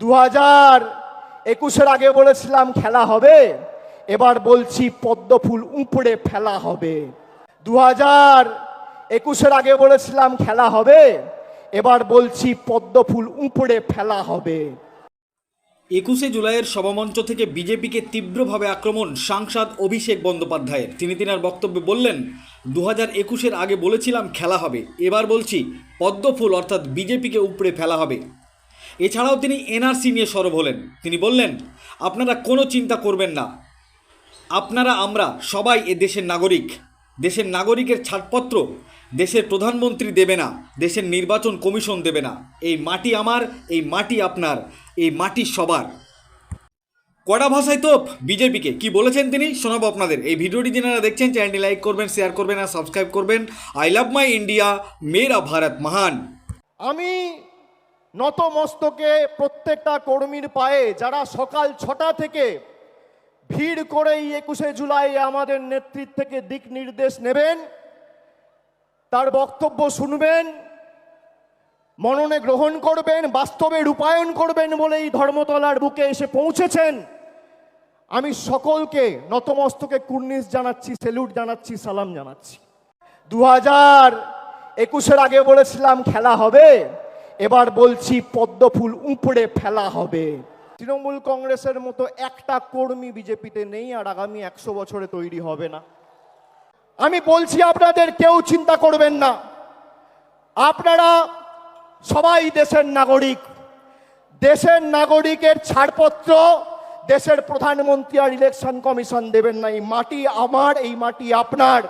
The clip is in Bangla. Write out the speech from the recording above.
দু হাজার একুশের আগে বলেছিলাম খেলা হবে, এবার বলছি পদ্ম ফুল উপড়ে ফেলা হবে। দু হাজার একুশের আগে বলেছিলাম খেলা হবে, এবার বলছি পদ্ম ফুল উপড়ে ফেলা হবে। একুশে জুলাইয়ের সভামঞ্চ থেকে বিজেপিকে তীব্রভাবে আক্রমণ, সাংসদ অভিষেক বন্দ্যোপাধ্যায়ের। তিনি তিনার বক্তব্যে বললেন দু হাজার একুশের আগে বলেছিলাম খেলা হবে, এবার বলছি পদ্মফুল অর্থাৎ বিজেপিকে উপড়ে ফেলা হবে। এছাড়াও তিনি এনআরসি নিয়ে সরব হলেন। তিনি বললেন, আপনারা কোনো চিন্তা করবেন না। আপনারা আমরা সবাই এ দেশের নাগরিক। দেশের নাগরিকের ছাড়পত্র দেশের প্রধানমন্ত্রী দেবে না। দেশের নির্বাচন কমিশন দেবে না। এই মাটি আমার, এই মাটি আপনার, এই মাটি সবার। কড়া ভাষায় তো বিজেপিকে। কি বলেছেন তিনি? শোনাবো আপনাদের। এই ভিডিওটি যারা দেখছেন, চ্যানেলটি লাইক করবেন, শেয়ার করবেন আর সাবস্ক্রাইব করবেন। আই লাভ মাই ইন্ডিয়া, মেরা ভারত মহান। আমি নত মস্তকে প্রত্যেকটা কর্মীর পায়ে যারা সকাল ছটা থেকে ভিড় করে এই একুশে জুলাই আমাদের নেতৃত্ব থেকে দিক নির্দেশ নেবেন, তার বক্তব্য শুনবেন, মননে গ্রহণ করবেন, বাস্তবে রূপায়ণ করবেন বলে এই ধর্মতলার বুকে এসে পৌঁছেছেন। আমি সকলকে নতমস্তকে কুর্নিশ জানাচ্ছি, সেলুট জানাচ্ছি, সালাম জানাচ্ছি। দু হাজার একুশের আগে বলেছিলাম খেলা হবে। এবার বলছি পদ্ম ফুল উপড়ে ফেলা হবে। তৃণমূল কংগ্রেসের মতো একটা কর্মী বিজেপিতে নেই আর আগামী একশো বছরে তৈরি হবে না। আমি বলছি আপনাদের কেউ চিন্তা করবেন না। আপনারা সবাই দেশের নাগরিক। দেশের নাগরিকের ছাড়পত্র দেশের প্রধানমন্ত্রী আর ইলেকশন কমিশন দেবেন না। এই মাটি আমার, এই মাটি আপনার।